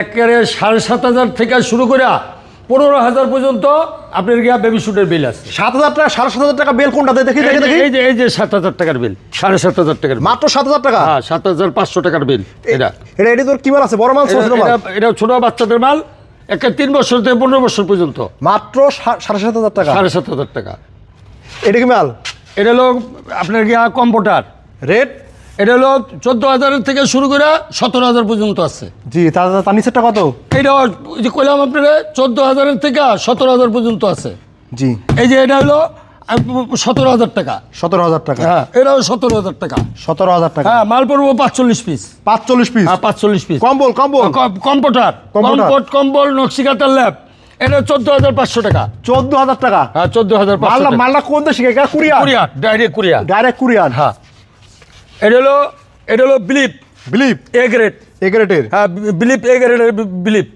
একেবারে সাড়ে সাত হাজার থেকে শুরু করে পনেরো হাজার পর্যন্ত আপনার গিয়া বেবি শুটের বিল আছে। সাত হাজার টাকা সাড়ে সাত হাজার টাকা বেল কোনটা? দেখি দেখি এই যে- দেখি। এই যে এই যে সাত হাজার টাকার বিল সাড়ে সাত হাজার টাকার মাত্র সাত হাজার টাকা? হ্যাঁ সাত হাজার পাঁচশো টাকার বিল এটা। এটা এটি তোর কি মাল আছে? বড় মাল এটা- মাল? এটা- এটা ছোট বাচ্চাদের মাল একটা তিন বছর থেকে পনেরো বছর পর্যন্ত। মাত্র সাড়ে সাত হাজার টাকা? সাড়ে সাত হাজার টাকা। এটা কি মাল? এটা হলো আপনার গিয়া কম্পিউটার রেট এটা হলো চোদ্দ হাজারের থেকে শুরু করে সতেরো হাজার পর্যন্ত আছে। জি তার নিচেরটা কত? এইটা ওই যে কইলাম আপনারা চোদ্দ হাজারের থেকে সতেরো হাজার পর্যন্ত আছে। জি। এই যে এটা হলো সতেরো হাজার টাকা। সতেরো হাজার টাকা। হ্যাঁ এটাও সতেরো হাজার টাকা। সতেরো হাজার টাকা। হ্যাঁ মাল পড়ব পাঁচচল্লিশ পিস পাঁচচল্লিশ পিস হ্যাঁ পাঁচচল্লিশ পিস কম্বল কম্বল? Computer computer. কম্পোট কম্বল নকশিকাতার ল্যাব এটা চোদ্দ হাজার পাঁচশো টাকা। চোদ্দ হাজার টাকা? হ্যাঁ চোদ্দ হাজার মালটা মালটা কোন দেশে? Courier? Courier direct courier. Direct courier. হ্যাঁ। এটা হলো এটা হলো বিলিপ বিলিপ এ গ্রেড এগ্রেটের হ্যাঁ বিলিপ এ গ্রেডের বিলিপ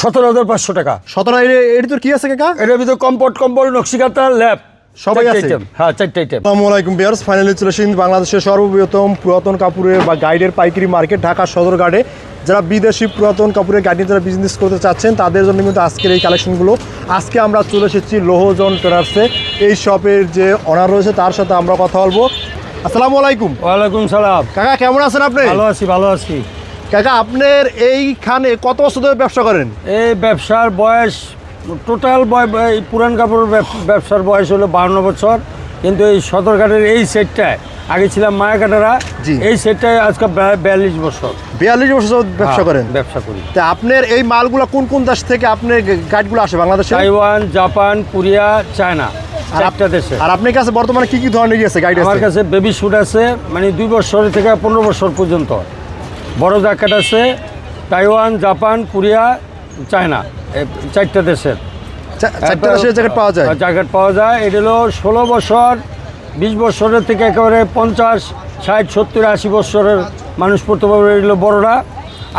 সতেরো হাজার পাঁচশো টাকা। সতেরো এটি তোর কি আছে কাকা? এটার ভিতরে কম্পোট কম্বল নকশিকাতার ল্যাব সবাই আছে? হ্যাঁ চারটে আইটেম আসসালামু আলাইকুম বিয়ার্স ফাইনালি চলে এসেছি বাংলাদেশের সর্ববৃহত্তম পুরাতন কাপড়ের বা গাইডের পাইকারি মার্কেট ঢাকা সদর ঘাটে। যারা বিদেশি পুরাতন কাপড়ের গাইড নিয়ে যারা বিজনেস করতে চাচ্ছেন তাদের জন্য কিন্তু আজকের এই কালেকশনগুলো আজকে আমরা চলে এসেছি লোহজন ট্রেডার্সে এই শপের যে অনার রয়েছে তার সাথে আমরা কথা বলব। আসসালামু আলাইকুম। ওয়ালাইকুম সালাম। কাকা কেমন আছেন আপনি? ভালো আছি ভালো আছি। কাকা আপনার এইখানে কত বছর ধরে ব্যবসা করেন? এই ব্যবসার বয়স টোটাল এই পুরান কাপড়ের ব্যবসার বয়স হলো বাহান্ন বছর। কিন্তু এই সদরঘাটের এই সেটটায় আগে ছিলাম মায়াকাটারা। এই সেটটায় আজকে বিয়াল্লিশ বছর। বিয়াল্লিশ বছর ব্যবসা হ্যাঁ, করেন? ব্যবসা করি। তা আপনার এই মালগুলো কোন কোন দেশ থেকে আপনার গাইডগুলো আসে বাংলাদেশে? Taiwan Japan Korea China. চারটা দেশে? আর আপনার কাছে বর্তমানে কি কি ধরনের আছে গাইড আমার কাছে বেবি স্যুট আছে মানে দুই বছর থেকে পনেরো বছর পর্যন্ত। বড় জ্যাকেট আছে তাইওয়ান জাপান কোরিয়া চায়না চারটা দেশের। চারটে দেশের জ্যাকেট পাওয়া যায়? জ্যাকেট পাওয়া যায়। এটা হলো ষোলো বছর বিশ বছরের থেকে একেবারে পঞ্চাশ ষাট সত্তর আশি বছরের মানুষ পড়তে পারবে। এগুলো বড়রা।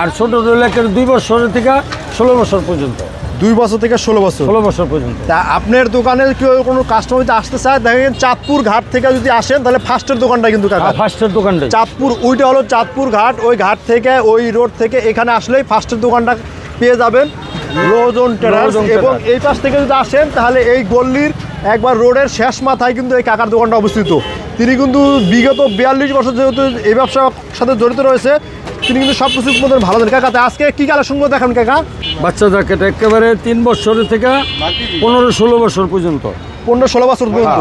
আর ছোটো হলো দুই বছরের থেকে ষোলো বছর পর্যন্ত। দুই বছর থেকে ষোলো বছর। ষোলো বছর পর্যন্ত। তা আপনার দোকানে কেউ কোনো কাস্টমার যদি আসতে চায় দেখেন চাঁদপুর ঘাট থেকে যদি আসেন তাহলে ফার্স্টের দোকানটা কিন্তু কাকা ফার্স্টের দোকানটা চাঁদপুর ওইটা হলো চাঁদপুর ঘাট ওই ঘাট থেকে ওই রোড থেকে এখানে আসলেই ফার্স্টের দোকানটা পেয়ে যাবেন। রোজন টেরাস এবং এই পাশ থেকে যদি আসেন তাহলে এই গল্লির একবার রোডের শেষ মাথায় কিন্তু এই কাকার দোকানটা অবস্থিত। তিনি কিন্তু বিগত বিয়াল্লিশ বছর যেহেতু এই ব্যবসার সাথে জড়িত রয়েছে তিনি কিন্তু সব কিছু মধ্যে ভালো দেন। কাকা আজকে কি কালেকশনগুলো দেখান কাকা? বাচ্চা জ্যাকেট একেবারে তিন বছরের থেকে পনেরো ষোলো বছর পর্যন্ত। পনেরো ষোলো বছর পর্যন্ত।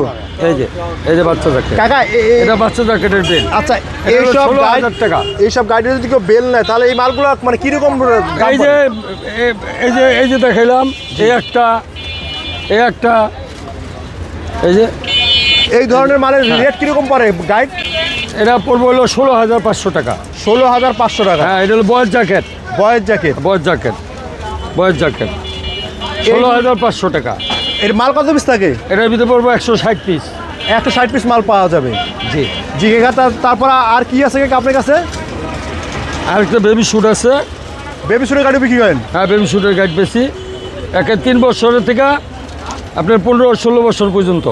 এই যে এই যে বাচ্চা জ্যাকেট। কাকা এটা বাচ্চা জ্যাকেটের বেল আচ্ছা এইসব 16,000 গাইড টাকা। এইসব গাইডে যদি কেউ বেল নেয় তাহলে এই মালগুলো মানে কীরকম এই যে এই যে এই যে দেখাইলাম এই একটা এই একটা এই যে। এই ধরনের মালের হ্যাঁ। রেট কীরকম পড়ে গাইড এটা পড়বে হলো ষোলো হাজার পাঁচশো টাকা। ষোলো হাজার পাঁচশো টাকা। হ্যাঁ এটা হলো বয়ের জ্যাকেট। বয়ের জ্যাকেট। বয়ের জ্যাকেট। বয়ের জ্যাকেট। ষোলো হাজার পাঁচশো টাকা। এর মাল কত পিস থাকে? এটার ভিতরে পড়ব একশো ষাট পিস একশো ষাট পিস মাল পাওয়া যাবে। জি। জি তারপর আর কি আছে আপনার কাছে? আর একটা বেবি স্যুট আছে বেবি শুনে গাড়ি বিক্রি করেন? হ্যাঁ বেবি স্যুটের গাড়ি বেশি। একে তিন বছরের থেকে আপনার পনেরো ষোলো বছর পর্যন্ত।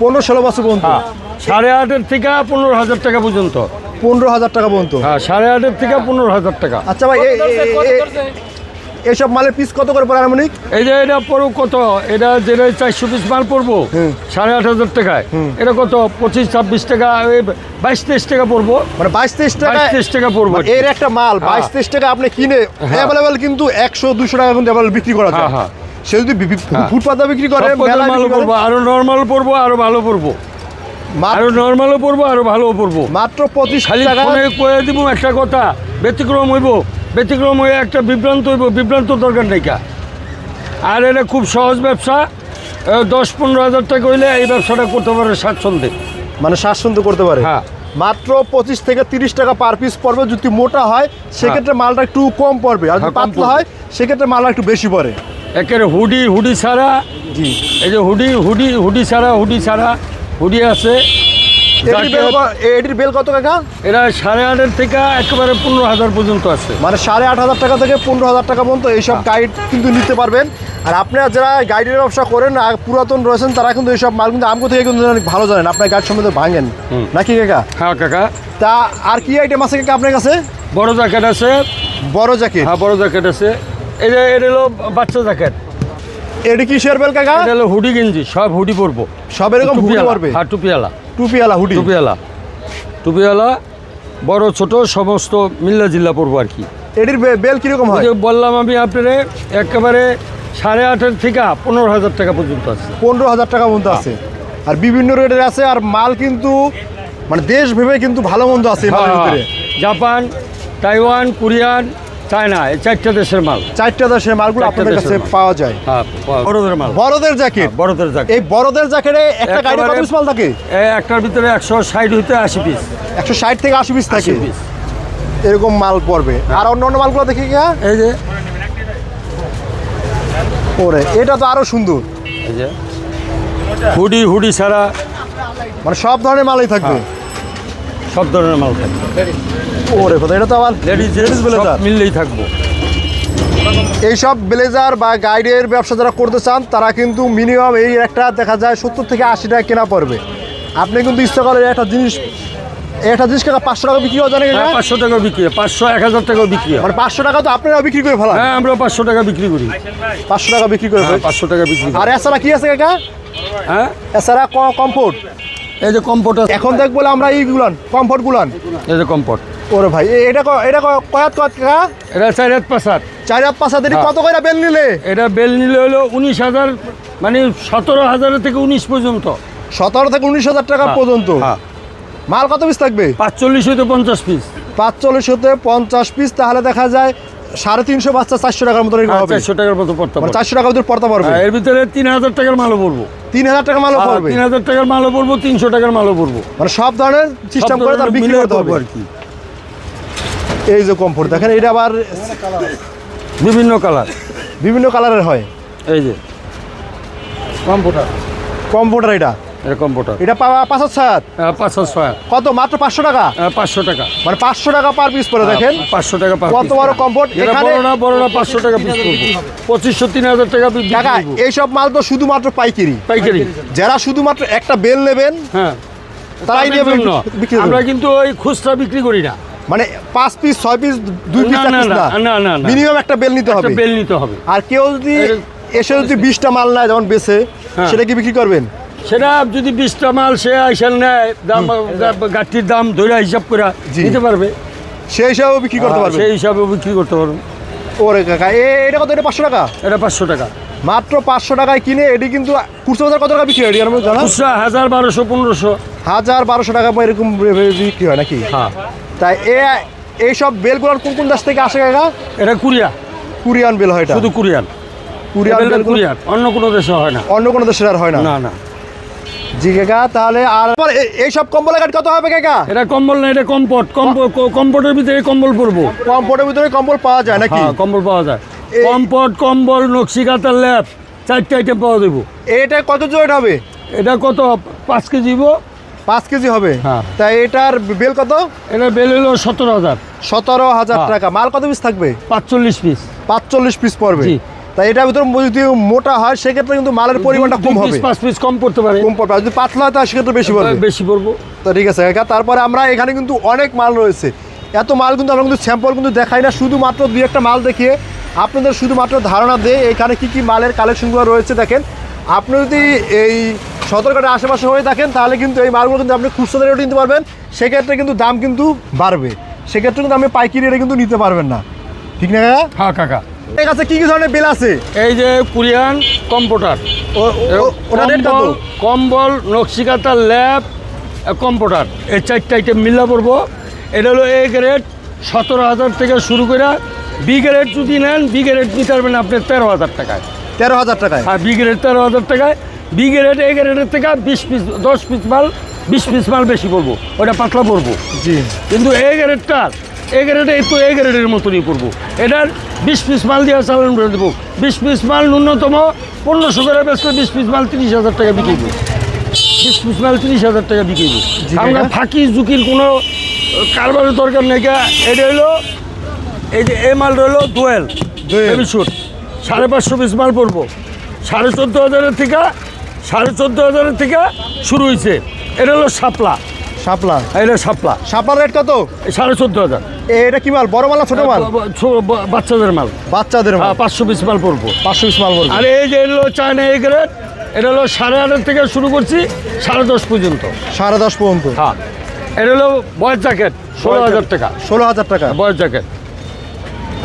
পনেরো ষোলো বছর পর্যন্ত। হ্যাঁ সাড়ে আটের থেকে পনেরো হাজার টাকা পর্যন্ত। পনেরো হাজার টাকা পর্যন্ত। হ্যাঁ সাড়ে আটের থেকে পনেরো হাজার টাকা। আচ্ছা ভাই এইসব মালের পিস কত করে পড়ে আনুমানিক? এই যে এটা পড়ব কত? এটা যেটা চারশো পিস মাল পড়ব সাড়ে আট হাজার টাকায়। এটা কত? পঁচিশ ছাব্বিশ টাকা বাইশ তেইশ টাকা পড়ব। মানে বাইশ তেইশ টাকা তেইশ টাকা পড়ব। মানে এর একটা মাল বাইশ তেইশ টাকা আপনি কিনে অ্যাভেলেবেল কিন্তু একশো দুশো টাকা কিন্তু available বিক্রি করা যায়। হ্যাঁ, হ্যাঁ। সে যদি হ্যাঁ। ফুটপাতে বিক্রি করে আরও নর্মাল পড়ব আরও ভালো পড়ব। আরও নর্মালও পড়ব আরও ভালো পড়ব মাত্র পঁচিশ খালি টাকা ফোনে কয়ে দিব একটা কথা ব্যতিক্রম হইব। ব্যতিক্রম হয়ে একটা বিভ্রান্ত হইব বিভ্রান্ত দরকার নেই কা। আর এটা খুব সহজ ব্যবসা। দশ পনেরো হাজার টাকা হইলে এই ব্যবসাটা করতে পারে স্বাচ্ছন্দ্যে। মানে স্বাচ্ছন্দ্য করতে পারে। হ্যাঁ। মাত্র পঁচিশ থেকে তিরিশ টাকা পার পিস পড়বে যদি মোটা হয় সেক্ষেত্রে মালটা একটু কম পড়বে। আর যদি হ্যাঁ, পাতলা হয় সেক্ষেত্রে মালটা একটু বেশি পড়ে। একের হুডি হুডি ছাড়া জি। এই যে হুডি হুডি হুডি ছাড়া হুডি ছাড়া হুডি আছে এটির বেল কত টাকা এরা সাড়ে আটের থেকে একেবারে পনেরো হাজার পর্যন্ত আছে। মানে সাড়ে আট হাজার টাকা থেকে পনেরো হাজার টাকা পর্যন্ত এইসব হ্যাঁ। গাইড কিন্তু নিতে পারবেন। আর আপনারা যারা গাইডের ব্যবসা করেন আর পুরাতন রয়েছেন তারা কিন্তু এইসব মাল কিন্তু আমগো থেকে কিন্তু অনেক ভালো জানেন। আপনার গাইড সম্বন্ধে ভাঙেন। নাকি কাকা? হ্যাঁ কাকা। তা আর কি আইটেম আছে কাকা আপনার কাছে? বড় জ্যাকেট আছে। বড় জ্যাকেট হ্যাঁ বড় জ্যাকেট আছে। এটা হলো বাচ্চা জ্যাকেট এটা কি শেয়ার বেল কাকা? এটা হলো হুডি গেঞ্জি সব হুডি পরবো। সব এরকম হুডি। পারবে? হ্যাঁ টুপিওয়ালা টুপিওয়ালা হুডি? টুপিওয়ালা টুপিওয়ালা বড় ছোট সমস্ত মিল্লা জিল্লা পরবো আর কি। এটির বেল কীরকম হয়? বললাম আমি আপনারে একেবারে সাড়ে আটের থেকে পনেরো হাজার টাকা পর্যন্ত আছে। পনেরো হাজার টাকা মতো আছে। আর বিভিন্ন রেটের আছে আর মাল কিন্তু মানে দেশ ভেবে কিন্তু ভালো মন্দ আছে মালের ভিতরে। জাপান তাইওয়ান কোরিয়ান চায়না এই চারটা দেশের মাল। চারটা দেশের মালগুলো আপনাদের কাছে পাওয়া যায়। হ্যাঁ বড়দের মাল। বড়দের জ্যাকেট হ্যাঁ, বড়দের জ্যাকেট এই বড়দের জ্যাকেটে একটা গাড়ি কত পিস মাল থাকে? একটার ভিতরে একশো ষাট হইতে আশি পিস একশো ষাট থেকে আশি পিস থাকে। এরকম মাল পড়বে। আর অন্য অন্য মালগুলো দেখি গিয়া এই যে। ওরে এটা তো আরও সুন্দর। এই যে। হুডি হুডি ছাড়া মানে সব ধরনের মালই থাকবে। হ্যাঁ। সব ধরনের মাল থাকবে। ওরে কথা এটা তো আবার লেডিস লেডিস ব্লেজার মিললেই থাকব। এইসব ব্লেজার বা গাইডের ব্যবসা যারা করতে চান তারা কিন্তু মিনিমাম এই একটা দেখা যায় সত্তর থেকে আশি টাকা কেনা পড়বে। আপনি কিন্তু ইচ্ছা করেন একটা জিনিস একটা জিনিস কেনা পাঁচশো টাকা বিক্রি হয় জানেন হ্যাঁ না? পাঁচশো টাকা বিক্রি পাঁচশো এক হাজার টাকা বিক্রি হয়। মানে পাঁচশো টাকা তো আপনারা বিক্রি করে ফেলান। হ্যাঁ আমরা পাঁচশো টাকা বিক্রি করি। পাঁচশো টাকা বিক্রি করে হ্যাঁ পাঁচশো টাকা বিক্রি আর এছাড়া কি আছে কাকা? হ্যাঁ? এছাড়া কমফোর্ট এই যে কম্পোর্ট আছে। এখন দেখ বলে আমরা এই গুলান কমফোর্ট গুলান। এই যে কম্পোর্ট ওরে ভাই এটা ক- এটা ক- কয়াত কয়াত কাকা এটা চার হাত পাঁচ হাত চার হাত পাঁচ হাত এটি হ্যাঁ। কত করে বেল নিলে? এটা বেল নিলে হলো উনিশ হাজার মানে সতেরো হাজারের থেকে উনিশ পর্যন্ত। সতেরো থেকে উনিশ হাজার টাকা হ্যাঁ, পর্যন্ত? হ্যাঁ। মাল কত পিস থাকবে? পাঁচচল্লিশ হইতে পঞ্চাশ পিস পাঁচচল্লিশ হতে পঞ্চাশ পিস তাহলে দেখা যায় সাড়ে তিনশো বাচ্চা চারশো টাকার মতো হবে চারশো টাকার মতো পড়তে মানে পারবে। চারশো টাকা ভিতরে পড়তে পারবে। এর ভিতরে তিন হাজার টাকার মালও পড়ব। তিন হাজার টাকা মালও পড়বে। তিন হাজার টাকার মালও পড়ব তিনশো টাকার মালও পড়ব। মানে সব ধরনের সিস্টেম করে তার বিক্রি করতে হবে আর কি। এই যে কমফোর্ট দেখেন এটা আবার বিভিন্ন কালার বিভিন্ন কালারের হয়। এই যে। কম্পিউটার কমফোর্টার এটা। এটা পাওয়া সাত? পাঁচশো ছয়। কত? মাত্র পাঁচশো টাকা? পাঁচশো টাকা। মানে পাঁচশো টাকা পার পিস পরে দেখেন। পাঁচশো টাকা কত বড় comfort? এটা এখানে- বড় না বড় না পাঁচশো টাকা পিস পঁচিশশো তিন হাজার টাকা এইসব মাল তো শুধুমাত্র পাইকারি। পাইকারি। যারা শুধুমাত্র একটা বেল নেবেন হ্যাঁ। তারাই বিক্রি আমরা কিন্তু ওই খুচরা বিক্রি করি না। মানে পাঁচ পিস ছয় পিস দুই পিস না, না, না, না, না, না। মিনিমাম একটা বেল নিতে হবে। বেল নিতে হবে। আর কেউ যদি এসে যদি বিশটা মাল নেয় যেমন বেছে হ্যাঁ। সেটা কি বিক্রি করবেন? সেটা যদি বিশটা মাল সে আইসাল নেয় দাম গাঠির দাম ধরে হিসাব করে। নিতে পারবে। সেই হিসাবেও বিক্রি করতে পারবে? সেই হিসাবে বিক্রি করতে পারবে। ওরে কাকা এ এটা কত? এটা পাঁচশো টাকা? এটা পাঁচশো টাকা। মাত্র পাঁচশো টাকায় কিনে এটি কিন্তু খুচরো বাজার কত টাকা বিক্রি হয়? খুচরা হাজার বারোশো পনেরোশো। হাজার বারোশো টাকা এরকম বিক্রি হয় নাকি? হ্যাঁ। তাই এ এইসব বেলগুলোর কোন কোন দেশ থেকে আসে কাকা? এটা কুরিয়া। কুরিয়ান বেল হয় এটা? শুধু কুরিয়ান। কুরিয়ান বেলগুলো? কুরিয়ান। অন্য কোনো দেশে হয় না। অন্য কোনো দেশের আর হয় না? না না। জি কাকা তাহলে আর পর এ- এইসব কম্বল কাঠ কত হবে কাকা? এটা কম্বল না এটা কম্পট। কম্পটের ভিতরে কম্বল পরবো। কম্পোর্টের ভিতরে কম্বল পাওয়া যায় নাকি? হ্যাঁ কম্বল পাওয়া যায়। এই- কম্পট কম্বল নকশি কাতার ল্যাপ চারটে আইটেম পাওয়া দেবো এটা কত জোট হবে? এটা কত? পাঁচ কেজি? পাঁচ কেজি হবে? হ্যাঁ। তাই এটার বেল কত? এটা বেল হলো সতেরো হাজার। সতেরো হাজার হ্যাঁ। টাকা। মাল কত পিস থাকবে? পাঁচচল্লিশ পিস পাঁচচল্লিশ পিস পড়বে। তাই এটার ভিতরে যদি মোটা হয় সেক্ষেত্রে কিন্তু মালের পরিমাণটা কম হবে। পাঁচ পিস কম পড়তে পারে। কম পড়বে। যদি পাতলা হয় তাহলে সেক্ষেত্রে বেশি পড়বে। বেশি পড়ব। তো ঠিক আছে কাকা তারপরে আমরা এখানে কিন্তু অনেক মাল রয়েছে। এত মাল কিন্তু আমরা কিন্তু স্যাম্পল কিন্তু দেখাই না। শুধুমাত্র দুই একটা মাল দেখিয়ে আপনাদের শুধুমাত্র ধারণা দেয় এখানে কি কি মালের কালেকশনগুলো রয়েছে দেখেন। আপনি যদি এই সতর্কতার আশেপাশে হয়ে থাকেন তাহলে কিন্তু এই মালগুলো কিন্তু আপনি খুচরো রেটে নিতে পারবেন। সেক্ষেত্রে কিন্তু দাম কিন্তু বাড়বে। সেক্ষেত্রে কিন্তু আপনি পাইকারি রেটে কিন্তু নিতে পারবেন না। ঠিক না কাকা? হ্যাঁ কাকা। এর কাছে কি কি ধরনের বেল আছে? এই যে কুরিয়ান কম্পিউটার ওটা রেট কত? কম্বল নকশিকাতার ল্যাব কম্পিউটার এই চারটে আইটেম মিল্লা পড়ব। এটা হলো এ গ্রেড সতেরো হাজার থেকে শুরু করে বি গ্রেড যদি নেন বি গ্রেড নিতে পারবেন আপনি তেরো হাজার টাকায়। তেরো হাজার টাকায়? আর বি গ্রেড তেরো হাজার টাকায় বি গ্রেড এ গ্রেডের থেকে বিশ পিস দশ পিস মাল বিশ পিস মাল বেশি পড়ব। ওটা পাতলা পড়ব। জি। কিন্তু এ গ্রেডটার এ গ্রেডে একটু এ গ্রেডের মতনই করব এটার বিশ পিস মাল দিয়ে চালান করে দেবো। বিশ পিস মাল ন্যূনতম পনেরোশো করে বেচলে বিশ পিস মাল তিরিশ হাজার টাকা বিক্রি করব। বিশ পিস মাল তিরিশ হাজার টাকা বিক্রি করব। আমরা। ফাঁকি ঝুঁকির কোনো কারবারের দরকার নেই গা। এটা হলো এই যে এই মাল রইল দোয়েল। হেভি শুট সাড়ে পাঁচশো পিস মাল পড়ব। সাড়ে চোদ্দ হাজারের থেকে সাড়ে চোদ্দ হাজারের থেকে শুরু হয়েছে। এটা হলো শাপলা। শাপলা। এটা শাপলা। শাপলার রেট কত? সাড়ে চোদ্দ হাজার। এটা কি মাল? বড় মাল না ছোট মাল? বাচ্চাদের মাল। বাচ্চাদের মাল। হ্যাঁ পাঁচশো পিস মাল পড়ব পাঁচশো পিস মাল বলব আর এই যে এলো চায়না এই গ্রেড এটা হলো সাড়ে আটের থেকে শুরু করছি সাড়ে দশ পর্যন্ত। সাড়ে দশ পর্যন্ত। হ্যাঁ এটা হলো বয়ের জ্যাকেট ষোলো হাজার টাকা। ষোলো হাজার টাকা। বয়ের জ্যাকেট।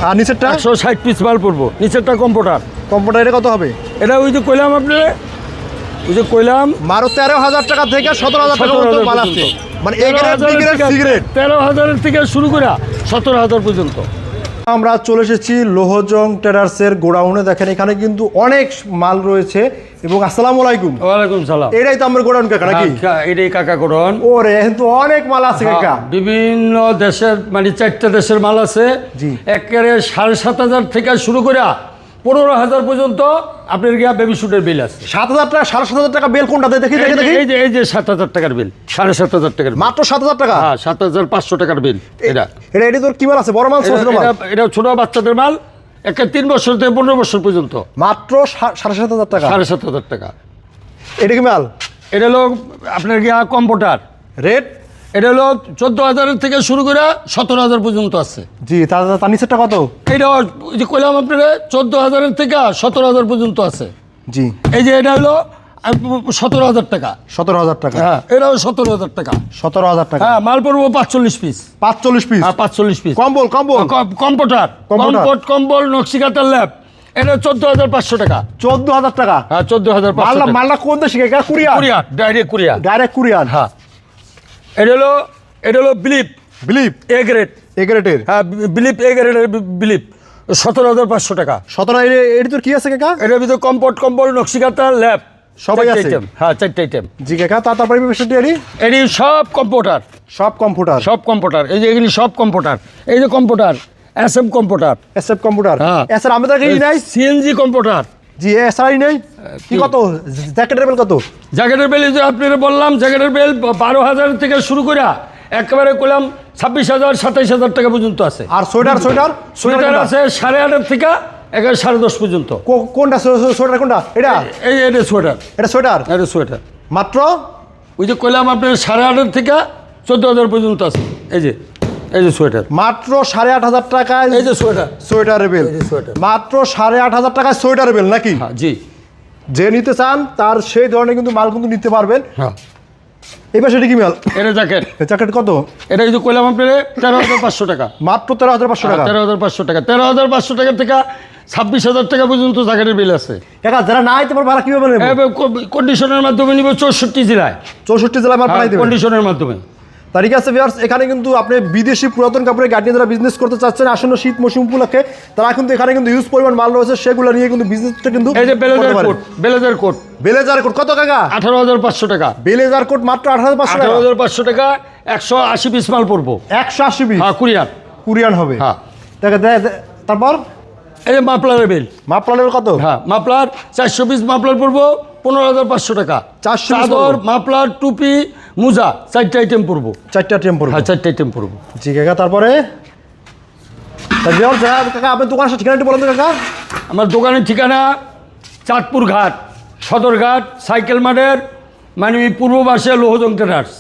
আর নিচেরটা? একশো ষাট পিস মাল পড়ব নিচেরটা কম্পিউটার কম্পিউটার এটা কত হবে? এটা ওই যে কইলাম আপনার ওই যে কইলাম মারো তেরো হাজার টাকা থেকে সতেরো হাজার টাকা হাজার মাল আছে মানে এ তেরো গ্রেড হাজারের থেকে- তেরো হাজারের থেকে শুরু করে সতেরো হাজার পর্যন্ত। আমরা চলে এসেছি লোহজং টেরার্সের গোডাউনে। দেখেন এখানে কিন্তু অনেক মাল রয়েছে। এবং আসসালাম আলাইকুম। ওয়ালাইকুম সালাম। এটাই তো আমার গোডাউন কাকা নাকি? হ্যাঁ, এটাই কাকা গোডাউন। ওরে কিন্তু অনেক মাল আছে কাকা। বিভিন্ন দেশের মানে চারটা দেশের মাল আছে। জি। একেবারে সাড়ে সাত হাজার থেকে শুরু করে পনেরো হাজার পর্যন্ত আপনার গিয়া বেবি শুটের বিল আছে। সাত হাজার টাকা সাড়ে সাত হাজার টাকা বেল কোনটা? দেখি দেখি দেখি। এই যে এই যে সাত হাজার টাকার বিল সাড়ে সাত হাজার টাকার মাত্র সাত হাজার টাকা? হ্যাঁ সাত হাজার পাঁচশো টাকার বিল এটা। এটা এটি তোর কি মাল আছে? বড় মাল ছোট মাল? এটা- এটা ছোট বাচ্চাদের মাল একে তিন বছর থেকে পনেরো বছর পর্যন্ত। মাত্র সাড়ে সাত হাজার টাকা? সাড়ে সাত হাজার টাকা। এটা কি মাল? এটা হলো আপনার গিয়া কম্পিউটার রেট এটা হলো চোদ্দ হাজারের থেকে শুরু করে সতেরো হাজার পর্যন্ত আছে। জি তার নিচেরটা কত? এটা যে কইলাম আপনারা চোদ্দ হাজারের থেকে সতেরো হাজার পর্যন্ত আছে। জি। এই যে এটা হলো সতেরো হাজার টাকা। সতেরো হাজার টাকা। হ্যাঁ এটাও সতেরো হাজার টাকা। সতেরো হাজার টাকা। হ্যাঁ মাল পড়ব পাঁচচল্লিশ পিস পাঁচচল্লিশ পিস হ্যাঁ পাঁচচল্লিশ পিস কম্বল কম্বল। Computer computer. কম্পোট কম্বল নকশিকাতার ল্যাব। এটা চোদ্দ হাজার পাঁচশো টাকা। চোদ্দ হাজার টাকা? হ্যাঁ চোদ্দ হাজার মাল্লা মাল্লা কোন দেশে? Courier courier direct courier direct courier হ্যাঁ। এটা হলো এটা হলো বিলিপ বিলিপ এ গ্রেড এ গ্রেডের হ্যাঁ বিলিপ এ গ্রেডের বিলিপ সতেরো হাজার পাঁচশো টাকা। সতেরো এটি তোর কি আছে কাকা? এটার ভিতরে কম্পোট কম্বল নকশিকাতা ল্যাব সবাই item, হ্যাঁ চারটে আইটেম জি কাকা তা তারপরে এটি এটি সব কম্পিউটার সব কম্পিউটার সব কম্পিউটার এই যে এগুলি সব কম্পিউটার এই যে computer S M computer SF computer হ্যাঁ। এসআর আমাদের নাই। সিএনজি কম্পিউটার জি এসআই নেই। কি কত? জ্যাকেটের বেল কত? জ্যাকেটের বেল যে আপনারা বললাম জ্যাকেটের বেল বারো হাজার থেকে শুরু করে একেবারে করলাম ছাব্বিশ হাজার সাতাইশ হাজার টাকা পর্যন্ত আছে। আর সোয়েটার সোয়েটার? সোয়েটার আছে সাড়ে আটের থেকে একেবারে সাড়ে দশ পর্যন্ত। কোনটা? সোয়েটার কোনটা? এটা? এই এটা সোয়েটার। এটা সোয়েটার? এটা সোয়েটার। মাত্র? ওই যে কইলাম আপনার সাড়ে আটের থেকে চোদ্দ হাজার পর্যন্ত আছে। এই যে এই যে সোয়েটার। মাত্র সাড়ে আট হাজার টাকায় এই যে সোয়েটার। সোয়েটারের বেল। এই সোয়েটার। মাত্র সাড়ে আট হাজার টাকায় সোয়েটারের বেল নাকি? হ্যাঁ জি। যে নিতে চান তার সেই ধরনের কিন্তু মাল কিন্তু নিতে পারবেন। হ্যাঁ। এবার সেটা কি মাল? এটা জ্যাকেট জ্যাকেট কত? এটা যদি কইলাম আপনার তেরো হাজার পাঁচশো টাকা। মাত্র তেরো হাজার পাঁচশো টাকা? তেরো হাজার পাঁচশো টাকা। তেরো হাজার পাঁচশো টাকা থেকে ছাব্বিশ হাজার টাকা পর্যন্ত জ্যাকেটের বিল আছে। কাকা যারা না আইতে পারবে কীভাবে কন্ডিশনের মাধ্যমে নিব চৌষট্টি জেলায়। চৌষট্টি জেলায় মাল কন্ডিশনের মাধ্যমে। তা ঠিক আছে ভিউয়ার্স এখানে কিন্তু আপনি বিদেশি পুরাতন কাপড়ের গাড়ি যারা বিজনেস করতে চাচ্ছেন আসন্ন শীত মৌসুম উপলক্ষে তারা কিন্তু এখানে কিন্তু ইউজ পরিমাণ মাল রয়েছে সেগুলো নিয়ে কিন্তু বিজনেসটা কিন্তু এই যে blazer coat blazer coat blazer coat কত কাকা আঠারো হাজার পাঁচশো টাকা। বেলেজার কোট মাত্র হাজার পাঁচশো আঠারো হাজার পাঁচশো টাকা একশো আশি পিস মাল পড়ব একশো আশি পিস হ্যাঁ কুরিয়ার কুরিয়ান হবে। হ্যাঁ। তারপর? এই যে মাপলারের বিল মাপ প্লানের কত? হ্যাঁ মাপলার চারশো পিস মাপলার পড়ব পনেরো হাজার পাঁচশো টাকা। 400 piece চাদর মাপলার টুপি মোজা চারটা আইটেম পড়ব চারটা আইটেম টেম্পো হ্যাঁ চারটা আইটেম পড়ব জি কাকা তারপরে? কাকা আপনার দোকানের ঠিকানাটি বলেন তো কাকা। আমার দোকানের ঠিকানা চাঁদপুর ঘাট সদরঘাট সাইকেল মাঠের মানে পূর্ব পাশে লোহজং ট্রেডার্স